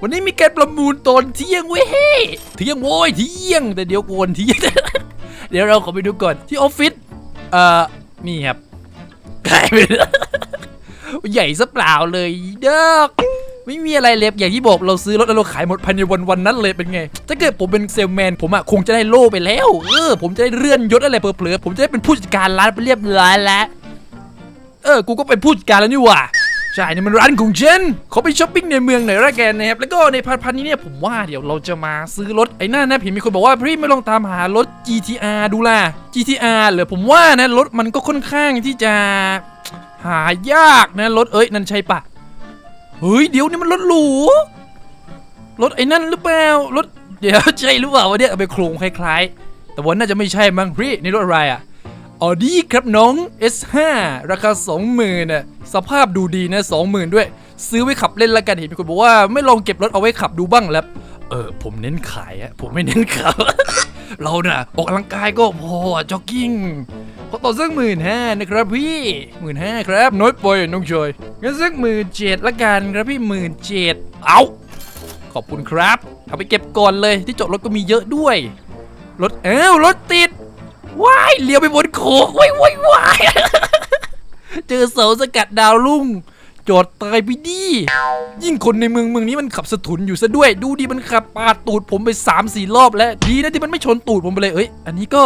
วันนี้มีการประมูลตอนเที่ยงเว้ยเที่ยงโว้ยเที่ยง แต่เดี๋ยวโกนเที่ยง เดี๋ยวเราขอไปดูก่อนที่ออฟฟิศเอ่อนี่ครับกลายเป็นใหญ่ซะเปล่าเลยเด้อไม่มีอะไรเลยอย่างที่บอกเราซื้อรถแล้วเราขายหมดภายในวันวันนั้นเลยเป็นไง ถ้าเกิดผมเป็นเซลแมนผมอะคงจะได้โล่ไปแล้ว เออ ผมจะได้เลื่อนยศอะไรเผลอๆผมจะได้เป็นผู้จัดการร้านไปเรียบร้อยแล้ว เออ กูก็เป็นผู้จัดการแล้วนี่หว่า ใช่นี่มันร้านของฉันเขาไปช้อปปิ้งในเมืองหน่อยละกันนะครับแล้วก็ในพันพันนี้เนี่ยผมว่าเดี๋ยวเราจะมาซื้อรถไอ้นั่นนะพี่มีคนบอกว่าพี่ไม่ลองตามหารถ GTR ดูล่ะ GTR เหรอผมว่านะรถมันก็ค่อนข้างที่จะหายากนะรถเอ้ยนั่นใช่ปะเฮ้ยเดี๋ยวนี่มันรถหรูรถไอ้นั่นหรือเปล่ารถเดี๋ยวใช่หรือเปล่าวะเนี่ยเอาไปโครงคล้าย ๆ แต่ว่าน่าจะไม่ใช่มั้งพี่นี่รถอะไรอะ ออดี้ครับน้อง S5 ราคา 20,000น่ะสภาพดูดีนะ 20,000 ด้วย ซื้อไว้ขับเล่นละกันเห็นมีคนบอกว่าไม่ลองเก็บรถเอาไว้ขับดูบ้างแล้วเออผมเน้นขายอะผมไม่เน้นขับ เราน่ะออกกำลังกายก็พอจ็อกกิ้งขอต่อสักหมื่นห้านะครับพี่หมื่นห้าครับน้อยไปน้องชอยงั้นสักหมื่นเจ็ดละกันครับพี่หมื่นเจ็ดเอาขอบคุณครับ เอาไปเก็บก่อนเลยที่จอดรถก็มีเยอะด้วยรถเอ้ารถติด ว้ายเลี้ยวไปบนโค้งว้ายว้ายว้ายเจอเสาสกัดดาวลุ่งจอดตายไปดิ ยิ่งคนในเมืองเมืองนี้มันขับสะทุนอยู่ซะด้วย ดูดิมันขับปาดตูดผมไป3ามสี่รอบแล้ว ดีนะที่มันไม่ชนตูดผมไปเลย เอ้ย อันนี้ก็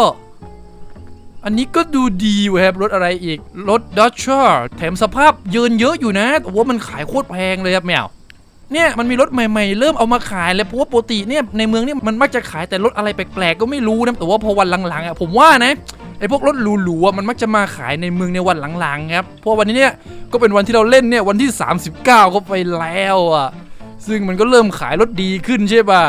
อันนี้ก็ดูดีเว้ยครับ รถอะไรอีก รถด o ช c ร์แถมสภาพเยินเยอะอยู่นะแต่ว่ามันขายโคตรแพงเลยครับแมว เนี่ยมันมีรถใหม่ๆ เริ่มเอามาขายเลยเพราะว่าปกติเนี่ยในเมืองเนี่ยมันมักจะขายแต่รถอะไรแปลกๆก็ไม่รู้นะแต่ว่าพอวันหลังๆอะผมว่านะไอ้พวกรถหรูๆอะมันมักจะมาขายในเมืองในวันหลังๆครับเพราะวันนี้เนี่ยก็เป็นวันที่เราเล่นเนี่ยวันที่ 39 ก็ไปแล้วอะซึ่งมันก็เริ่มขายรถดีขึ้นใช่ป่ะ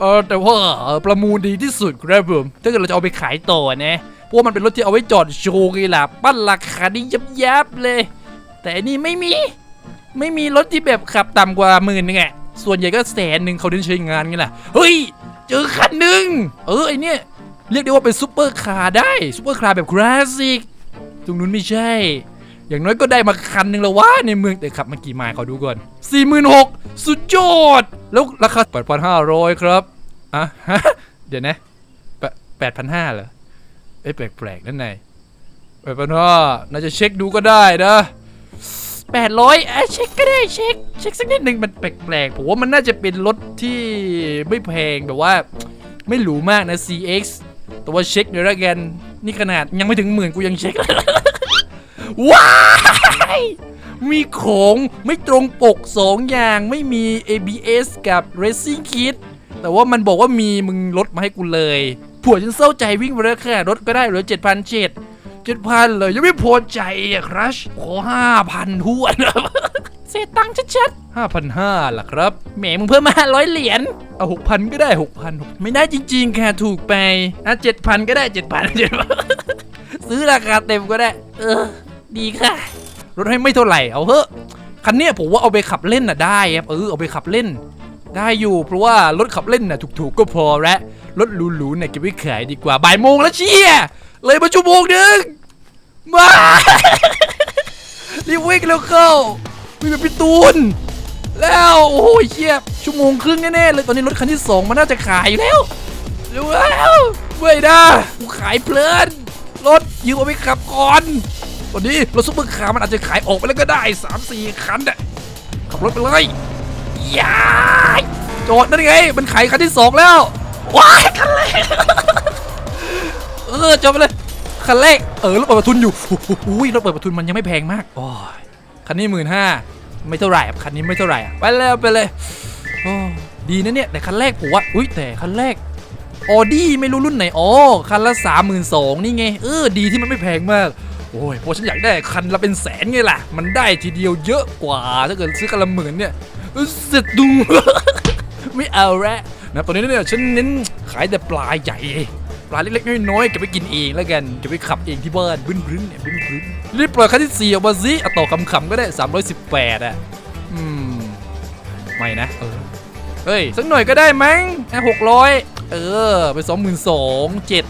เออแต่ว่าประมูลดีที่สุดครับผมถ้าเกิดเราจะเอาไปขายต่อนะเพราะว่ามันเป็นรถที่เอาไว้จอดโชว์ไงล่ะปั้นราคานี้ยับๆเลย แต่นี่ไม่มี ไม่มีรถที่แบบขับต่ำกว่าหมื่นนึงอะส่วนใหญ่ก็แสนหนึ่งเขาเดินใช้งานไงล่ะเฮ้ย เจอคันหนึ่งเออไอเนี่ยเรียกได้ว่าเป็นซูเปอร์คาร์ได้ซูเปอร์คาร์แบบคลาสสิกตรงนู้นไม่ใช่ อย่างน้อยก็ได้มาคันหนึ่งแล้ววะในเมืองแต่ขับมากี่ไมล์ขอดูก่อน 46,000 สุดยอด แล้วราคา 8,500 ครับอะฮะเดี๋ยวนะแปดพันห้าเหรอเอ้ยแปลกๆนั่นไงแปดพันห้าน่าจะเช็คดูก็ได้นะ แปดร้อยอะเช็คก็ได้เช็คเช็คสักนิดหนึ่งมันแปลกๆผมว่ามันน่าจะเป็นรถที่ไม่แพงแบบว่าไม่หรูมากนะ CX แต่ว่าเช็คเดี๋ยวละกันนี่ขนาดยังไม่ถึงหมื่นกูยังเช็คว้ายมีของไม่ตรงปกสองอย่างไม่มี ABS กับ Racing Kit แต่ว่ามันบอกว่ามีมึงลดมาให้กูเลย ผัวฉันเศร้าใจวิ่งไปแล้วค่ะรถก็ได้เหลือ7 0 0 7 เจ็ดพันเลย ยังไม่พอใจอะครัชขอห้าพันทวนเสียตังค์ชัดๆห้าพันห้าล่ะครับแหมมึงเพิ่มมาห้าร้อยเหรียญ เอาหกพันก็ได้หกพันไม่ได้จริงๆค่ะถูกไปอะเจ็ดพันก็ได้เจ็ดพันเจ็ดพันซื้อราคาเต็มก็ได้ เออ ดีค่ะ รถให้ไม่เท่าไหร่เอาเถอะคันเนี้ยผมว่าเอาไปขับเล่นน่ะได้ครับเออเอาไปขับเล่น ได้อยู่เพราะว่ารถขับเล่นน่ะถูกๆก็พอแล้วรถหรูๆเนี่ยเก็บไว้ขายดีกว่าบ่ายโมงแล้วเชี่ย เลยมาชั่วโมงหนึ่งมารีบวิ่งเร็วเข้าวิ่งแบบพี่ตูน แล้วโอ้ยเชี่ยชั่วโมงครึ่งแน่ๆเลยตอนนี้รถคันที่สองมันน่าจะขายอยู่แล้วเร็วแล้วเว้ยนะกูขายเพลินรถยืมเอาไปขับก่อนตอนนี้รถซุปเปอร์คาร์มันอาจจะขายออกไปแล้วก็ได้สามสี่คันน่ะขับรถไปเลยยายจอดนั่นไง มันขายคันที่สองแล้วว้ายคันแรก เออจบไปเลยคันแรกเออรถเปิดประทุนอยู่อุ้ยรถเปิดประทุนมันยังไม่แพงมากโอ้ยคันนี้หมื่นห้าไม่เท่าไหร่คันนี้ไม่เท่าไหร่ไปแล้วไปเลยโอ้ดีนะเนี่ยแต่คันแรกผมว่าอุ้ยแต่คันแรกออดี้ไม่รู้รุ่นไหนอ๋อคันละสามหมื่นสองนี่ไงเออดีที่มันไม่แพงมากโอ้ยเพราะฉันอยากได้คันละเป็นแสนไงล่ะ มันได้ทีเดียวเยอะกว่าถ้าเกิดซื้อคันละหมื่นเนี่ยเสร็จดู ไม่เอาละนะตอนนี้เนี่ยฉันเน้นขายแต่ปลาใหญ่ ปลาเล็กๆน้อยๆเก็บไปกินเองแล้วกันเก็บไปขับเองที่บ้านบึ้นๆเนี่ยบึ้นๆรีบปล่อยคันที่สี่ออกมาสิเอาต่อคำๆก็ได้ 318อะอืมไม่นะเออเฮ้ยสักหน่อยก็ได้มั้งอ่หกร้อยเออ ไปสองหมื่นสองเจ็ด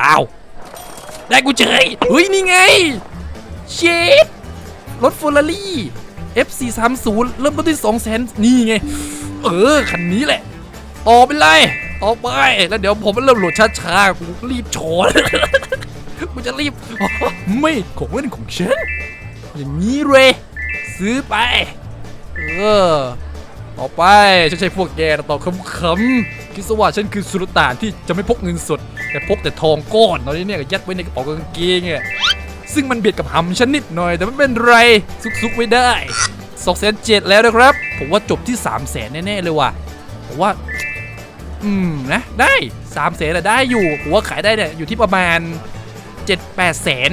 อ้าว ได้กูเฉยเฮ้ย นี่ไง เชดรถเฟอร์รารี่ FC30 เริ่มต้นที่2 0 0 0 0 0นี่ไง เออ คันนี้แหละ ต่อไปเลย ต่อไปแล้วเดี๋ยวผมเริ่มโหลดช้าๆกูรีบโชว์กูจะรีบไม่ของเล่นของฉันอย่างนี้เลยซื้อไป เออต่อไปฉันใช้พวกแกต่อคำๆคิดซะว่าฉันคือสุลต่านที่จะไม่พกเงินสด แต่พกแต่ทองก้อนตอนนี้เนี่ยยัดไว้ในกระเป๋ากางเกงอะซึ่งมันเบียดกับหำฉันนิดหน่อย แต่ไม่เป็นไรซุกๆไว้ได้สองแสนเจ็ดแล้วนะครับ ผมว่าจบที่3ามแสนแน่ๆเลยว่ะผมว่า อืมนะได้3ามแสนได้อยู่ผมว่าขายได้เนี่ยอยู่ที่ประมาณ 7 8แสน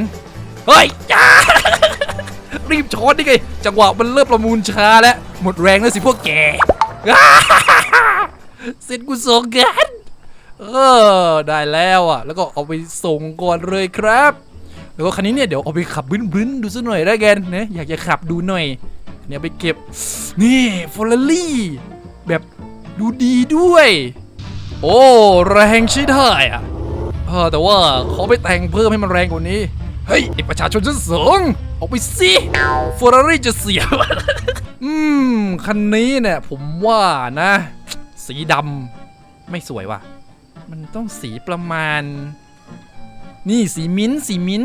เฮ้ยจ้ารีบช้อนดิไงจังหวะมันเริ่มประมูลช้าแล้วหมดแรงแล้วสิพวกแกเสร็จกูส่งกันเออได้แล้วอะ แล้วก็เอาไปส่งก่อนเลยครับ แล้วก็คันนี้เนี่ยเดี๋ยวเอาไปขับบึ้นๆดูสักหน่อยแล้วกันนะอยากจะขับดูหน่อย เนี่ยไปเก็บ นี่ฟอร์รี่แบบดูดีด้วย โอ้แรงใช้ได้อะเออแต่ว่าขอไปแต่งเพิ่มให้มันแรงกว่านี้ เฮ้ยไอประชาชนชั้นสูงออกไปสิฟอร์รี่จะเสีย อืม คันนี้เนี่ย ผมว่านะ สีดำไม่สวยว่ะ มันต้องสีประมาณ นี่สีมิ้นสีมิ้น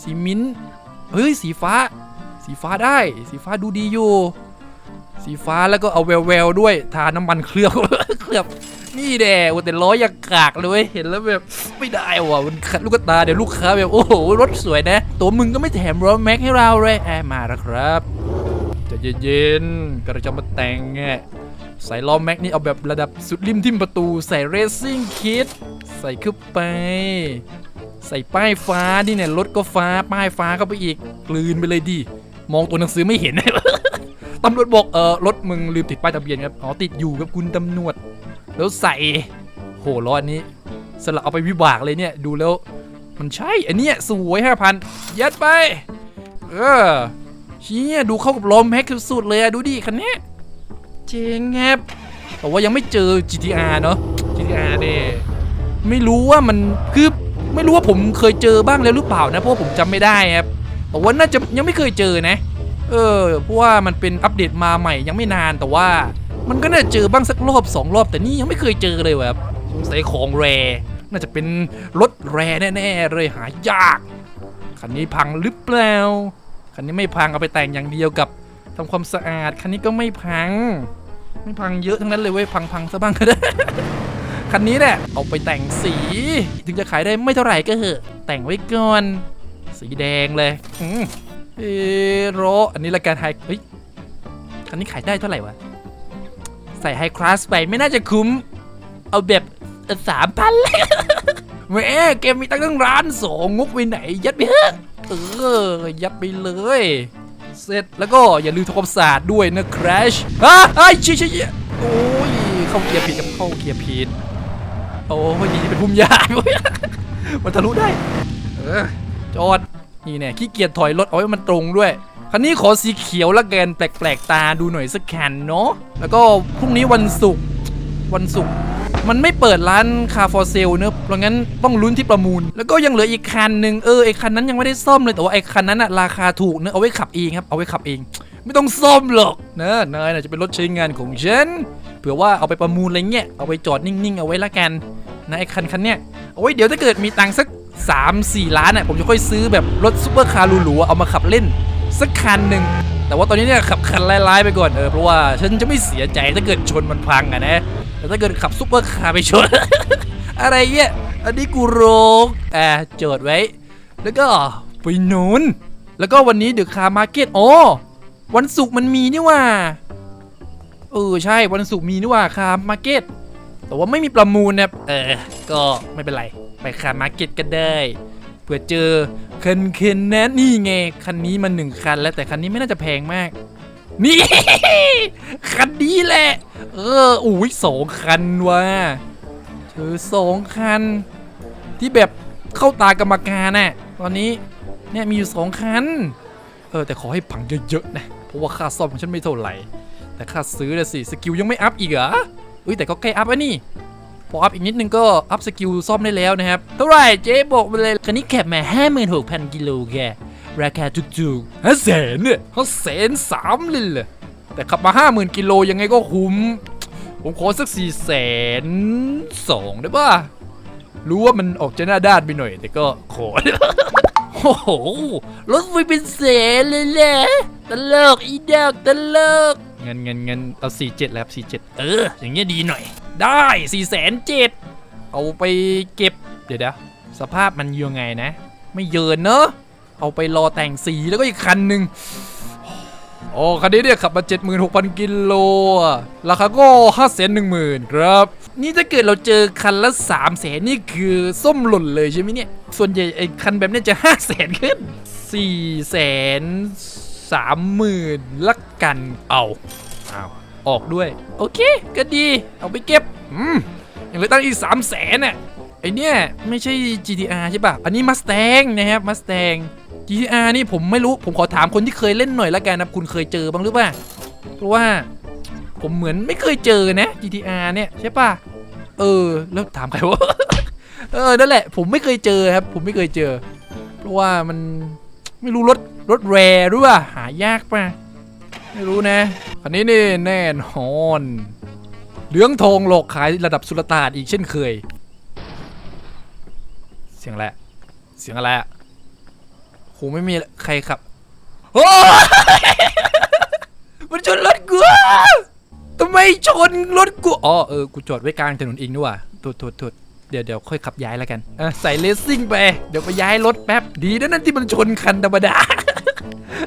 สีมิ้นเฮ้ย สีฟ้า สีฟ้าได้ สีฟ้าดูดีอยู่ สีฟ้าแล้วก็เอาแววแววด้วยทาน้ำมันเคลือบเคลือบนี่แดโอ้แต่ล้อยังกากเลยเห็นแล้วแบบไม่ได้ว่ะมันขัดลูกตาเดี๋ยวลูกค้าแบบโอ้โหรถสวยนะ ตัวมึงก็ไม่แถมรถแม็กให้เราเลยแอบมาแล้วครับจะเย็นๆก็จะมาแต่งไงใส่ล้อแม็กนี่เอาแบบระดับสุดริมทิมประตู ใส่เรซิ่งคิดใส่เข้าไป ใส่ป้ายฟ้านี่เนี่ยรถก็ฟ้าป้ายฟ้าเข้าไปอีกกลืนไปเลยดิมองตัวหนังสือไม่เห็น ตำรวจบอกเออรถมึงลืมติดป้ายทะเบียนครับ อ๋อติดอยู่ครับคุณตำรวจ แล้วใส่ โหล้อนนี้สลับเอาไปวิบากเลยเนี่ย ดูแล้ว มันใช่ อันเนี้ยสวยห้าพันยัดไป เออเชี่ยดูเข้ากับล้อแม็กสุดๆเลยอะดูดิคันนี้เจ๋งครับแต่ว่ายังไม่เจอ GTR เนาะ GTR เนี่ยไม่รู้ว่ามันคือไม่รู้ว่าผมเคยเจอบ้างแล้วหรือเปล่านะเพราะผมจำไม่ได้ครับแต่ว่าน่าจะยังไม่เคยเจอนะ เออเพราะว่ามันเป็นอัปเดตมาใหม่ยังไม่นานแต่ว่า มันก็น่าเจอบ้างสักรอบสองรอบ แต่นี่ยังไม่เคยเจอเลยว่ะครับสงสัยของแรน่าจะเป็นรถแรแน่ๆเลยหายากคันนี้พังหรือเปล่าคันนี้ไม่พังเอาไปแต่งอย่างเดียวกับทำความสะอาดคันนี้ก็ไม่พัง ไม่พังเยอะทั้งนั้นเลยเว้ยพังๆซะบ้างก็ได้คันนี้เนี่ยเอาไปแต่งสี ถึงจะขายได้ไม่เท่าไหร่ก็เหอะแต่งไว้ก่อนสีแดงเลยอื เอโรอันนี้ละกันไฮเฮ้ยคันนี้ขายได้เท่าไหร่วะ ใส่ไฮคลาสไปไม่น่าจะคุ้ม เอาแบบสามพันเลยแหม่เกมมีตั้งตั้งร้านสองงบไปไหน ยัดไปเถอะเออ ยัดไปเลย เสร็จแล้วก็อย่าลืมทำความสะอาดด้วยนะคราชฮะไอ้ชี่ยเชี่ยเชี่ยโอ้ย เข้าเกียร์ผิดกับเข้าเกียร์ผิด โอ้ยนี่เป็นพุ่มหญ้ามันทะลุได้ เออจอด นี่แน่ขี้เกียจถอยรถเอาไว้มันตรงด้วย คันนี้ขอสีเขียวละกันแปลกๆ ตาดูหน่อยสักคันเนาะ แล้วก็พรุ่งนี้วันศุกร์วันศุกร์มันไม่เปิดร้านคาฟอร์เซลเนอะเพราะงั้นต้องลุ้นที่ประมูล แล้วก็ยังเหลืออีกคันหนึ่งเออไอคันนั้นยังไม่ได้ซ่อมเลยแต่ว่าไอคันนั้นอะราคาถูกเนอะเอาไว้ขับเองครับเอาไว้ขับเอง ไม่ต้องซ่อมหรอกเนอะนายน่ะจะเป็นรถใช้งานของฉันเผื่อว่าเอาไปประมูลอะไรเงี้ยเอาไปจอดนิ่งๆ เอาไว้ละกันนะไอคันคันเนี้ยเอาไว้เดี๋ยวถ้าเกิดมีตังค์สัก 3 4 ล้านอะผมจะค่อยซื้อแบบรถซุปเปอร์คาร์หรูๆเอามาขับเล่นสักคันหนึ่งแต่ว่าตอนนี้เนี่ยขับคันร้ายๆไปก่อนเออเพราะว่าฉันจะไม่เสียใจถ้าเกิดชนมันพังอะนะแต่ถ้าเกิดขับซุปเปอร์คาร์ไปชน อะไรเงี้ยอันนี้กูโรกอ่าจดไว้ แล้วก็ไปนูนแล้วก็วันนี้เดือคาร์มาร์เก็ตอ๋อวันศุกร์มันมีนี่ว่าเออใช่วันศุกร์มีนี่ว่าคาร์มาร์เก็ตแต่ว่าไม่มีประมูลนะเออก็ไม่เป็นไร ไปคาร์มาร์เก็ตก็ได้เผื่อเจอคันเคนนะนี่ไงคันนี้มันหนึ่งคันแล้วแต่คันนี้ไม่น่าจะแพงมาก นี่ คันนี้แหละ เอออุ้ยสองคันว่ะเธอสองคัน ที่แบบเข้าตากรรมการน่ะตอนนี้เนี่ยมีอยู่สองคันเออแต่ขอให้พังเยอะๆนะเพราะว่าค่าซ่อมของฉันไม่เท่าไหร่แต่ค่าซื้อน่ะสิสกิลยังไม่อัพอีกเหรอเอ้ยแต่ก็ใกล้อัพแล้วนี่ พออัพอีกนิดนึงก็อัพสกิลซ่อมได้แล้วนะครับเท่าไหร่เจ๊บอกไปเลยคันนี้แคบมา56,000กิโลแกราคาถูกๆห้าแสนเนี่ยห้าแสนสามเลยเหรอแต่ขับมาห้าหมื่นกิโลยังไงก็คุ้ม ผมขอสักสี่แสนสองได้ป่ะรู้ว่ามันออกจะหน้าด้านไปหน่อย แต่ก็ขอโอ้โหรถไฟเป็นแสนเลยแหละตลกอีเดอกตลกเงินเงินเงินเอาสี่เจ็ดแล้วสี่เจ็ดเออ อย่างเงี้ยดีหน่อย ได้สี่แสนเจ็ดเอาไปเก็บ เดี๋ยวเดี๋ยวสภาพมันยังไงนะ ไม่เยินเนอะเอาไปรอแต่งสีแล้วก็อีกคันหนึ่งโอ้คันนี้เนี่ยขับมา 76,000 กิโล ราคาก็5 1 0 0 0 0ครับ นี่ถ้าเกิดเราเจอคันละ3 0 0 0 0นี่คือส้มหล่นเลยใช่ไหมเนี่ย ส่วนใหญ่ไอ้คันแบบนี้จะ 5 0 0 0 0 0ขึ้น4 0 0 0 0 30,000ละกันเอาเอา ออกด้วย โอเค ก็ดี เอาไปเก็บ อืมอยังเหลือตั้งอีก3 0 0 0 0นน่ะไอเนี่ยไม่ใช่ GTR ใช่ป่ะอันนี้ Mustang นะครับ Mustang GTR นี่ผมไม่รู้ ผมขอถามคนที่เคยเล่นหน่อยละกันนะคุณเคยเจอบ้างหรือเปล่า เพราะว่าผมเหมือนไม่เคยเจอนะ GTR เนี่ยใช่ป่ะเออ แล้วถามใครวะ เออ นั่นแหละ ผมไม่เคยเจอครับ ผมไม่เคยเจอ เพราะว่ามันไม่รู้รถรถแรหรือว่าหายากป่ะ ไม่รู้นะคันนี้นี่แน่นอนเหลืองทองหลอกขายระดับสุลต่านอีกเช่นเคย เสียงอะไรอะเสียงอะไรอะโหไม่มีใครขับ โอ้มันชนรถกูทำไมชนรถกู อ๋อเออ กูจอดไว้กลางถนนเองนี่หว่าโทษโทษโทษ เดี๋ยวเดี๋ยวค่อยขับย้ายแล้วกันใส่เลสซิ่งไป เดี๋ยวไปย้ายรถแป๊บ ดีนะนั่นที่มันชนคันธรรมดา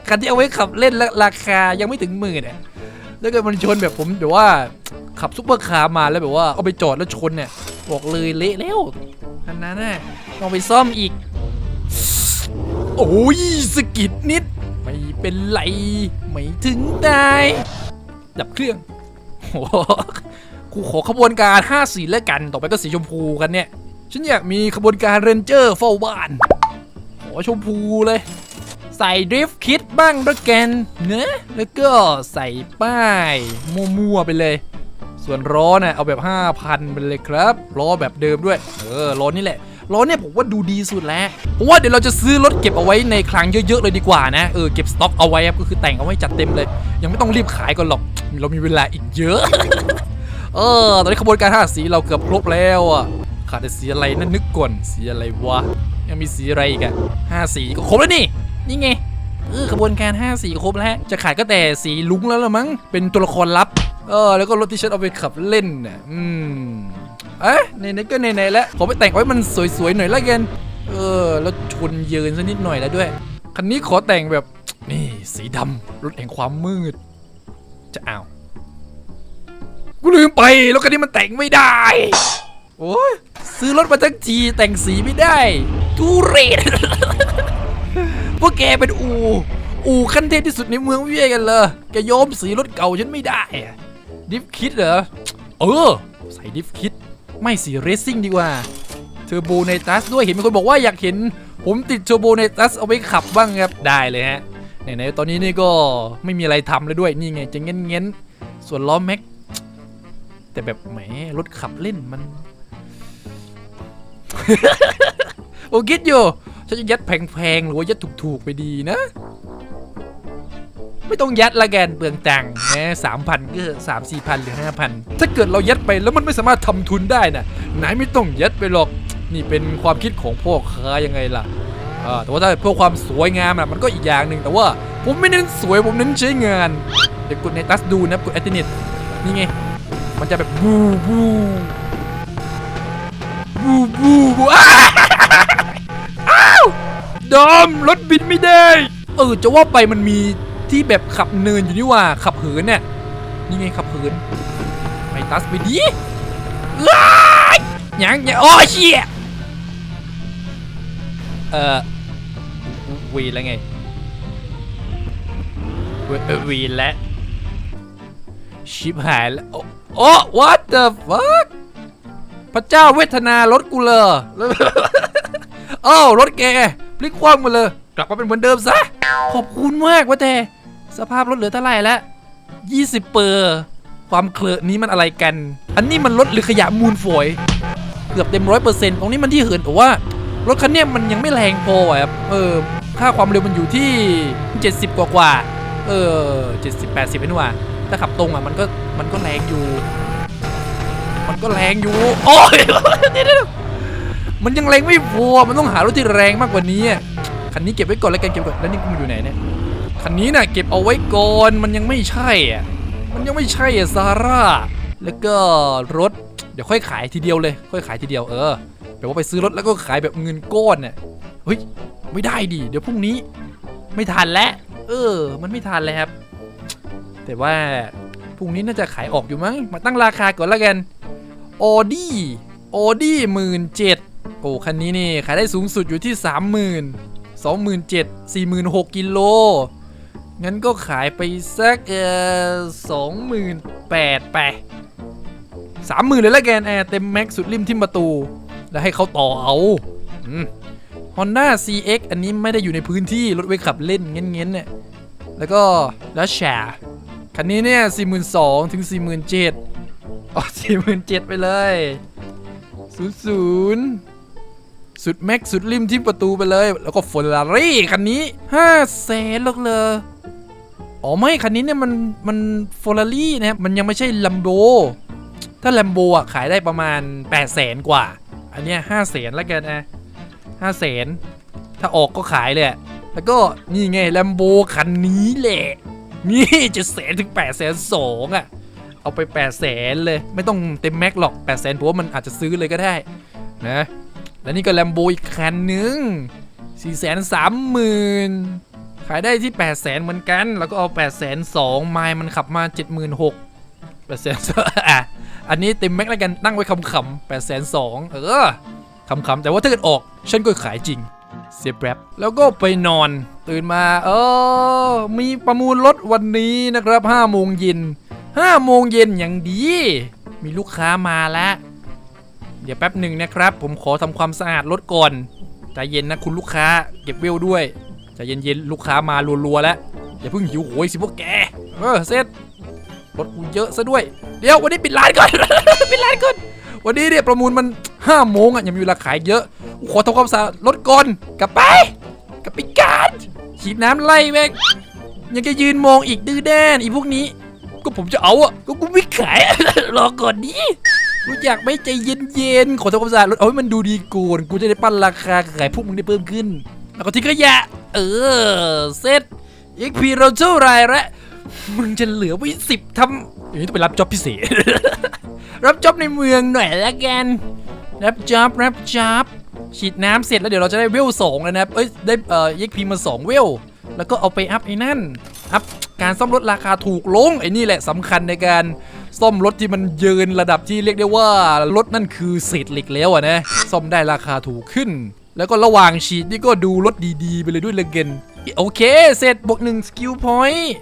คันที่เอาไว้ขับเล่นและราคายังไม่ถึงหมื่นเนี่ยถ้าเกิดมันชนแบบผมแบบว่าขับซุปเปอร์คาร์มาแล้วแบบว่าเอาไปจอดแล้วชนเนี่ยบอกเลยเละแล้วอันนั้นน่ะต้องไปซ่อมอีก โอ้ยสกิดนิด ไม่เป็นไร ไม่ถึงตายดับเครื่องโอ้ กูขอขบวนการ5สีแล้วกันต่อไปก็สีชมพูกันเนี่ย ฉันอยากมีขบวนการเรนเจอร์เฝ้าบ้านขอชมพูเลย ใส่ดริฟท์คิดบ้างด้วยกันเนะแล้วก็ใส่ป้ายมั่วๆไปเลย ส่วนล้อเนี่ยเอาแบบ 5,000 ไปเลยครับล้อแบบเดิมด้วย เออล้อนี่แหละล้อเนี่ยผมว่าดูดีสุดแล้วผมว่าเดี๋ยวเราจะซื้อรถเก็บเอาไว้ในคลังเยอะๆเลยดีกว่านะเออเก็บสต็อกเอาไว้ครับก็คือแต่งเอาไว้จัดเต็มเลย ยังไม่ต้องรีบขายก่อนหรอก เรามีเวลาอีกเยอะ เออ ตอนนี้ขบวนการห้าสีเราเกือบครบแล้วอะขาดแต่สีอะไรนั่นนึกก่อนสีอะไรวะยังมีสีอะไรอีกอะห้าสีก็ครบแล้วนี่นี่ไงเออขบวนการ5สีครบแล้วจะขายก็แต่สีลุ้งแล้วละมั้งเป็นตัวละครลับเออแล้วก็รถที่ฉันเอาไปขับเล่นน่ะอืมเอ๊ะไหนๆก็ไหนๆแล้วขอไปแต่งไว้มันสวยๆหน่อยละกันเออแล้วชนเยินสักนิดหน่อยแล้วด้วยคันนี้ขอแต่งแบบนี่สีดำรถแห่งความมืด จะเอา กูลืมไปแล้วคันนี้มันแต่งไม่ได้ โอ้ยซื้อรถมาทั้งทีแต่งสีไม่ได้ทุเรศพวกแกเป็นอู อูขั้นเทพที่สุดในเมืองเวียกันเลยแกยอมสีรถเก่าฉันไม่ได้ ดิฟคิดเหรอ เออ ใส่ดิฟคิด ไม่สีเรซซิ่งดีกว่า เทอร์โบไนตัสด้วยเห็นมีคนบอกว่าอยากเห็น ผมติดเทอร์โบไนตัสเอาไปขับบ้างครับ ได้เลยฮะไหนๆตอนนี้นี่ก็ไม่มีอะไรทำเลยด้วย นี่ไงจะเงี้ยเงี้ยๆส่วนล้อแม็ก แต่แบบแหมรถขับเล่นมันโอคิดอยู่ฉันจะยัดแพงๆหรือว่ายัดถูกๆไปดีนะ ไม่ต้องยัดละกันเปลืองตังค์นะสามพันก็สามสี่พันหรือห้าพันถ้าเกิดเรายัดไปแล้วมันไม่สามารถทำทุนได้นะไหนไม่ต้องยัดไปหรอกนี่เป็นความคิดของพ่อค้ายังไงล่ะแต่ว่าถ้าเพื่อความสวยงามนะมันก็อีกอย่างหนึ่งแต่ว่าผมไม่เน้นสวยผมเน้นใช้งานเดี๋ยวกดในตัสดูนะกดแอตเนตนี่ไง มันจะแบบบูบูบูบูบูอ้าวดอมรถบินไม่ได้ เออจะว่าไปมันมีที่แบบขับเนินอยู่นี่ว่าขับเหินเนี่ยนี่ไงขับเหินไปตัสไปดิว้ายยังยังโอ้เชี่ยเออวีแล้วไงเวอวีแล้วชิบหายแล้ว โอ้โอ้ what the fuck พระเจ้าเวทนารถกูเลยเอ้ารถแกพลิกคว่ำมาเลย กลับมาเป็นเหมือนเดิมซะ ขอบคุณมากว่าแต่ สภาพรถเหลือเท่าไหร่แล้ว20 เปอร์ ความเคลอะนี้มันอะไรกัน อันนี้มันรถหรือขยะมูลฝอย เกือบเต็มร้อยเปอร์เซ็นต์ตรงนี้มันที่เหินแต่ว่ารถคันเนี้ยมันยังไม่แรงพออะครับ เออขค่าความเร็วมันอยู่ที่ 70 กว่ากว่าๆเออ 70 80เป็นว่า ถ้าขับตรงอะมันก็ มันก็แรงอยู่ มันก็แรงอยู่ โอ้ยเดี๋ยมันยังแรงไม่พอ มันต้องหารถที่แรงมากกว่านี้อะคันนี้เก็บไว้ก่อนแล้วกันเก็บก่อน แล้วนี่กูมันอยู่ไหนเนี่ย คันนี้น่ะเก็บเอาไว้ก่อน มันยังไม่ใช่อะ มันยังไม่ใช่อะซาร่า แล้วก็รถ เดี๋ยวค่อยขายทีเดียวเลย ค่อยขายทีเดียวเออแปลว่าไปซื้อรถแล้วก็ขายแบบเงินก้อนน่ะเฮ้ย ไม่ได้ดิ เดี๋ยวพรุ่งนี้ ไม่ทันแล้ว เออ มันไม่ทันแล้วครับ แต่ว่า พรุ่งนี้น่าจะขายออกอยู่มั้ง มาตั้งราคาก่อนล้วกันออดี้ออดี้หมื่นเจ็ดโอ้คันนี้นี่ขายได้สูงสุดอยู่ที่สามหมื่นสองหมื่นเจ็ดสี่หมื่นหกกิโล งั้นก็ขายไปสักเออสองหมื่นแปดไปสามหมื่นเลยละแกนแอร์เต็มแม็กสุดริมทิมประตู แล้วให้เขาต่อเอาฮอืม Honda CX อันนี้ไม่ได้อยู่ในพื้นที่ รถไว้ขับเล่นเงี้ยๆเนี่ย แล้วก็แล้วแชร์ คันนี้เนี่ย42,000ถึง47,000อ๋อ47,000ไปเลย00สุดแม็กสุดริมที่ประตูไปเลย แล้วก็ฟอร์รารี่คันนี้5แสนหรอกเลยอ๋อไม่คันนี้เนี่ยมันมันฟอร์รารี่นะครับมันยังไม่ใช่ลัมโบถ้าลัมโบอะขายได้ประมาณ8แสนกว่า อันเนี้ย5แสนแล้วกันนะ5แสนถ้าออกก็ขายเลยแล้วก็นี่ไงลัมโบคันนี้แหละ นี่จะแสนถึง8ปดแสนสองอะ เอาไป8ปดแสนเลย ไม่ต้องเต็มแม็กหรอก8ปดแสนเพราะว่ามันอาจจะซื้อเลยก็ได้นะ แล้วนี่ก็แลมโบอีกคันหนึ่ง4 3 0 0 0 0ขายได้ที่8 0 0แสนเหมือนกัน แล้วก็เอา8 0 0แสนสองไมล์มันขับมา76,000 8แสนอะอันนี้เต็มแม็กแล้วกันตั้งไว้คำๆ8แสนสองเออคำๆแต่ว่าถ้าเกิดออกฉันก็ขายจริงเสียแป๊บแล้วก็ไปนอน ตื่นมา เออ มีประมูลรถวันนี้นะครับ5โมงเย็น5โมงเย็นอย่างดี มีลูกค้ามาแล้ว เดี๋ยวแป๊บหนึ่งนะครับ ผมขอทำความสะอาดรถก่อนใจเย็นนะคุณลูกค้าเก็บเวลด้วยใจเย็นๆลูกค้ามารัวๆแล้วอย่าเพิ่งหิวโหยสิพวกแกเออเสร็จรถกูเยอะซะด้วย เดี๋ยววันนี้ปิดร้านก่อน ปิดร้านก่อน วันนี้เนี่ยประมูลมัน5โมงอะยังมีเวลาขายเยอะ ขอทำความสะอาดรถก่อนกลับไปกลับไปการ ฉีดน้ำไล่แม่งยังจะยืนมองอีกดื้อแด้นอีพวกนี้ ก็ผมจะเอาอะก็กูไม่ขาย รอก่อนดิรู้จักไม่ใจเย็นๆขอทำความสะอาดรถเอาให้มันดูดีก่อนกูจะได้ปั้นราคาขายพวกมึงได้เพิ่มขึ้น แล้วก็ทิ้งขยะ เออเสร็จอีกพีเราเท่าไรละมึงจะเหลือไว้สิบทำอย่างนี้ต้องไปรับจ็อบพิเศษ รับจ็อบในเมืองหน่อยละกัน รับจ็อบรับจ็อบ ฉีดน้ำเสร็จแล้วเดี๋ยวเราจะได้เวลสองแล้วนะเอ้ยได้เอ่อยกพีมาสองเวลแล้วก็เอาไปอัพไอ้นั่นอัพการซ่อมรถราคาถูกลงไอ้นี่แหละสำคัญในการซ่อมรถที่มันเยินระดับที่เรียกได้ว่ารถนั่นคือเศษเหล็กแล้วอะนะซ่อมได้ราคาถูกขึ้น แล้วก็ระหว่างฉีดนี่ก็ดูรถดีๆ ไปเลยด้วยเลยเกนโอเค เสร็จบวกหนึ่งสกิลพอยต์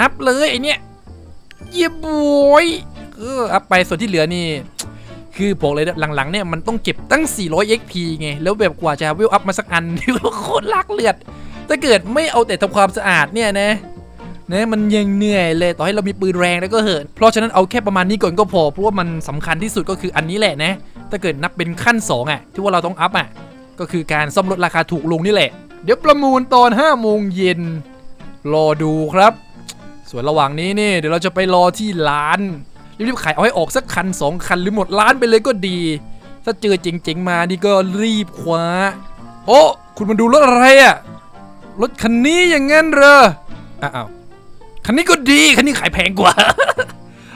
อัพเลยไอเนี้ยเยี่ยบอยเอออัพไปส่วนที่เหลือนี่ คือบอกเลยหลังๆเนี่ยมันต้องเก็บตั้ง 400 XP ไง แล้วแบบกว่าจะเวอัพมาสักอันนี่โคตรลากเลือด ถ้าเกิดไม่เอาแต่ทำความสะอาดเนี่ยนะนะมันยังเหนื่อยเลยต่อให้เรามีปืนแรงแล้วก็เหอะเพราะฉะนั้นเอาแค่ประมาณนี้ก่อนก็พอ เพราะว่ามันสำคัญที่สุดก็คืออันนี้แหละนะ ถ้าเกิดนับเป็นขั้น 2อะที่ว่าเราต้องอัพอะก็คือการซ่อมรถราคาถูกลงนี่แหละ เดี๋ยวประมูลตอน5โมงเย็นรอดูครับ ส่วนระหว่างนี้นี่เดี๋ยวเราจะไปรอที่ร้าน รีบๆขายเอาให้ออกสักคัน2คันหรือหมดร้านไปเลยก็ดี ถ้าเจอเจ๋งๆมานี่ก็รีบคว้า โอ้คุณมาดูรถอะไรอะรถคันนี้อย่างงั้นเหรออ้าวคันนี้ก็ดีคันนี้ขายแพงกว่า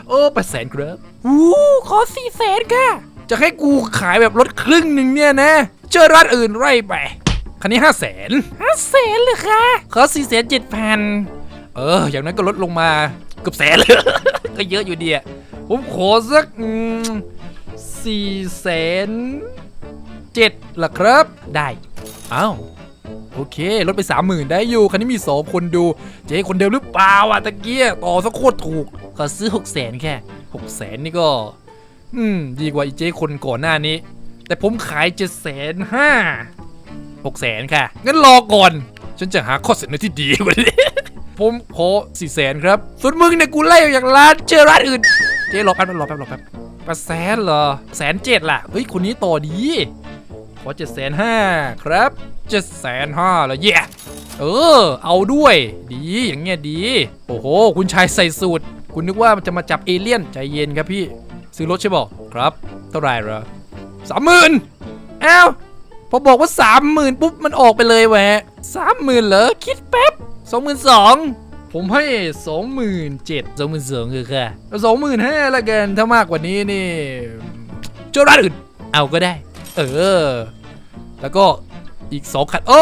โอ้แปดแสนครับอู้ขอสี่แสนค่ะ จะให้กูขายแบบลดครึ่งหนึ่งเนี่ยนะ เจอร้านอื่นไร่ไปคันนี้ห้าแสนห้าแสนเลยค่ะ ขอสี่แสนเจ็ดพันเออ อย่างนั้นก็ลดลงมาเกือบแสนเลย ก็เยอะอยู่ดีอะ ผมขอสักสี่แสนเจ็ดละครับ ได้อ้าวโอเค ลดไป 30,000 ได้อยู่ คันนี้มี 2 คนดู เจ๊คนเดียวหรือเปล่าอะตะเกียต่อซะโคตรถูกขอซื้อ 6 0 0 0 0แค่ 6 0 0 0 0นี่ก็ อืม ดีกว่าอีเจ๊คนก่อนหน้านี้ แต่ผมขาย 7 5 0 0 0 6 0 0 0ค่ะ งั้นรอก่อน ฉันจะหาข้อเสนอที่ดีกว่านี้ ผมขอ4 0 0 0 0ครับ ส่วนมึงเนี่ยกูไล่ออกจากร้านเจอร้านอื่น เจ๊รอแป๊บรอแป๊บรอแป๊บแปดแสนเหรอแสนเจ็ดล่ะเฮ้ยคนนี้ต่อดีขอเจ็ดแสนห้าครับเจ็ดแสนห้าแล้วเย่เออ เอาด้วย ดีอย่างเงี้ยดี โอ้โห คุณชายใส่สูตร คุณนึกว่ามันจะมาจับเอเลี่ยนใจเย็นครับพี่ ซื้อรถใช่บอกครับ เท่าไหร่เหรอสามหมื่นอ้าวพอบอกว่าสามหมื่นปุ๊บมันออกไปเลยแหวะสามหมื่นเหรอคิดแป๊บสองหมื่นสอง ผมให้สองหมื่นเจ็ดสองหมื่นสองคือค่ะสองหมื่นห้าละกันถ้ามากกว่านี้นี่เจ้าร้านอื่นเอาก็ได้ เออ แล้วก็อีกสองคันโอ้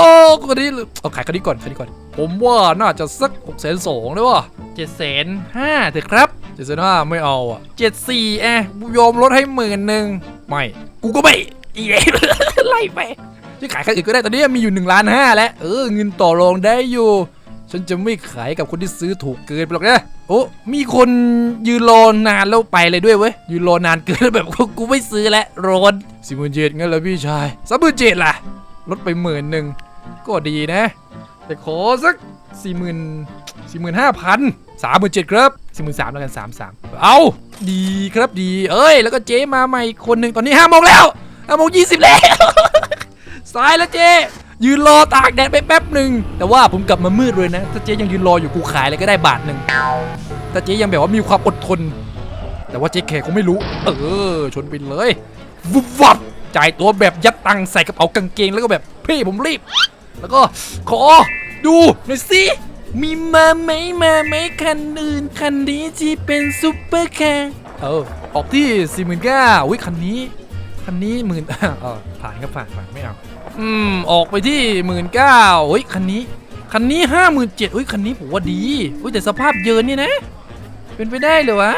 คันนี้เอาขายคันนี้ก่อนคันนี้ก่อน ผมว่าน่าจะสักหกแสนสองเลยว่ะเจ็ดแสนห้าเถอะครับเจ็ดแสนห้าไม่เอาอะเจ็ดสี่แอะกูยอมลดให้หมื่นหนึ่งไม่ กูก็ไม่อีกไล่ไปจะขายคันอื่นก็ได้ตอนนี้มีอยู่1ล้านห้าแล้วเออเงินต่อรองได้อยู่ ฉันจะไม่ขายกับคนที่ซื้อถูกเกินไปหรอกนะโอ้มีคนยืนรอนานแล้วไปเลยด้วยเว้ยยืนรอนานเกินแบบกูไม่ซื้อแล้วร้อนสี่หมื่นเจ็ดงั้นเหรอพี่ชายสามหมื่นเจ็ดล่ะลดไปหมื่นหนึ่งก็ดีนะ แต่ขอสักสี่หมื่นสี่หมื่นห้าพันสามหมื่นเจ็ดครับสี่หมื่นสามแล้วกันสามสามเอาดีครับดี เอ้ย แล้วก็เจ๊มาใหม่อีกคนหนึ่งตอนนี้ห้าโมงแล้วห้าโมงยี่สิบแล้วสายแล้วเจ๊ ยืนรอตากแดดไปแป๊บหนึ่งแต่ว่าผมกลับมามืดเลยนะ ถ้าเจ๊ยังยืนรออยู่กูขายเลยก็ได้บาทหนึ่งถ้าเจ๊ยังแบบว่ามีความอดทน แต่ว่าเจ๊แขกคงไม่รู้ เออ ชนไปเลยวุบวับจ่ายตัวแบบยัดตังใส่กระเป๋ากางเกงแล้วก็แบบพี่ผมรีบ แล้วก็ขอดูหน่อยสิมีมาไหมมาไหมคันอื่นคันนี้ที่เป็นซุปเปอร์คาร์เออออกที่สี่หมื่นเก้าวิคันนี้ คันนี้หมื่นเออผ่านก็ผ่านผ่านไม่เอาอืมออกไปที่หมื่นเก้าเฮ้ยคันนี้คันนี้ห้าหมื่นเจ็ดเฮ้ยคันนี้ผมว่าดีเฮ้ยแต่สภาพเยินนี่นะ เป็นไปได้เลยวะ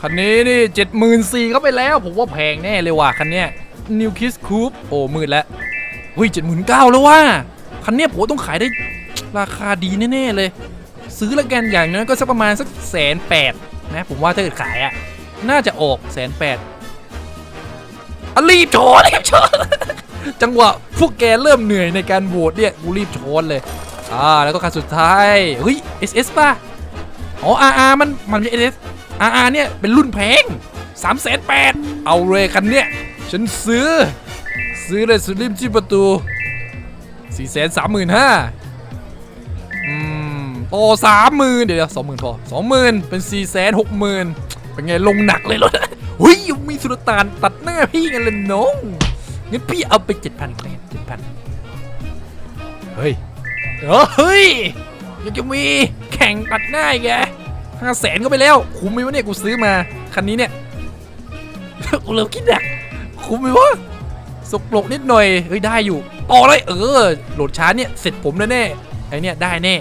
คันนี้นี่เจ็ดหมื่นสี่เข้าไปแล้วผมว่าแพงแน่เลยว่ะคันเนี้ย New Kiss Coupe โอ้หมื่นล้วเฮ้ยเจ็ดหมื่นเก้าแล้วว่ะคันเนี้ยผมต้องขายได้ราคาดีแน่ๆเลย ซื้อละกันอย่างนั้นก็สักประมาณสักแสนแปดนะผมว่าถ้าเกิดขายอะน่าจะออกแสนแปด รีบโชว์รีบโชว์จังหวะพวกแกเริ่มเหนื่อยในการโหวตเนี่ยกูรีบโชนเลยอ่าแล้วก็คันสุดท้ายเฮ้ย SS ป่ะอ๋อ RR มันมันไม่ SS RR เนี่ยเป็นรุ่นแพง3ามแสนแปดเอาเลยคันเนี้ยฉันซื้อ ซื้อเลยสุดริมที่ประตู4ี่แสนสามหมื่นห้าอืมโอ้สามหมื่นเดี๋ยวสองหมื่นพอสองหมื่นเป็น4ี่แสนหกหมื่นเป็นไงลงหนักเลยรถ เฮ้ยยังมีสุลต่านตัดหน้าพี่กันเลยน้องงั้นพี่เอาไปเจ็ดพันคะแนนเจ็ดพันเฮ้ยเออเฮ้ยยังจะมีแข่งตัดหน้าอีกแกห้าแสนก็ไปแล้วคุ้มไหมวะเนี่ยกูซื้อมาคันนี้เนี่ยกูเริ่มคิดหนักคุ้มไหมวะสกปรกนิดหน่อยเฮ้ยได้อยู่ต่อเลยเออโหลดช้าเนี่ยเสร็จผมแน่ๆไอเนี่ยได้แน่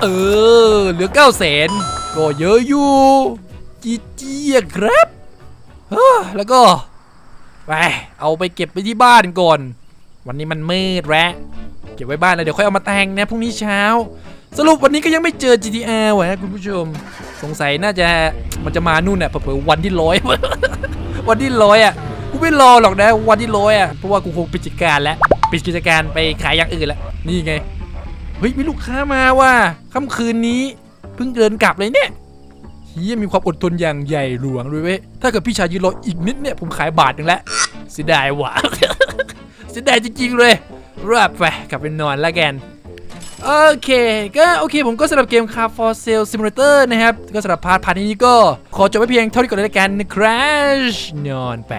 เออเหลือ9 0 0แสนก็เยอะอยู่ จีเจียครับแล้วก็ไปเอาไปเก็บไปที่บ้านก่อน วันนี้มันมืดแล้วเก็บไว้บ้านแล้วเดี๋ยวค่อยเอามาแต่งนะพรุ่งนี้เช้า สรุปวันนี้ก็ยังไม่เจอ GTR วะคุณผู้ชม สงสัยน่าจะมันจะมานู่นน่ะเผื่อวันที่ร้อยวันที่ร้อยอะกูไม่รอหรอกนะวันที่ร้อยอะเพราะว่ากูคงปิดกิจการแล้วปิดกิจการไปขายอย่างอื่นแล้วนี่ไงเฮ้ยมีลูกค้ามาว่ะค่ำคืนนี้เพิ่งเดินกลับเลยเนี่ย เฮียมีความอดทนอย่างใหญ่หลวงด้วยเว้ยถ้าเกิดพี่ชายยืนรออีกนิดเนี่ยผมขายบาทหนึ่งแล้วเสียดายว่ะ เสียดายจริงๆเลยรับไปกลับไปนอนแล้วกันโอเค ก็โอเค ผมก็สำหรับเกม Car for Sale Simulator นะครับ ก็สำหรับพาร์ทพาร์ทนี้ก็ ขอจบไว้เพียงเท่านี้ก่อนเลยละกันนะครับนอนไป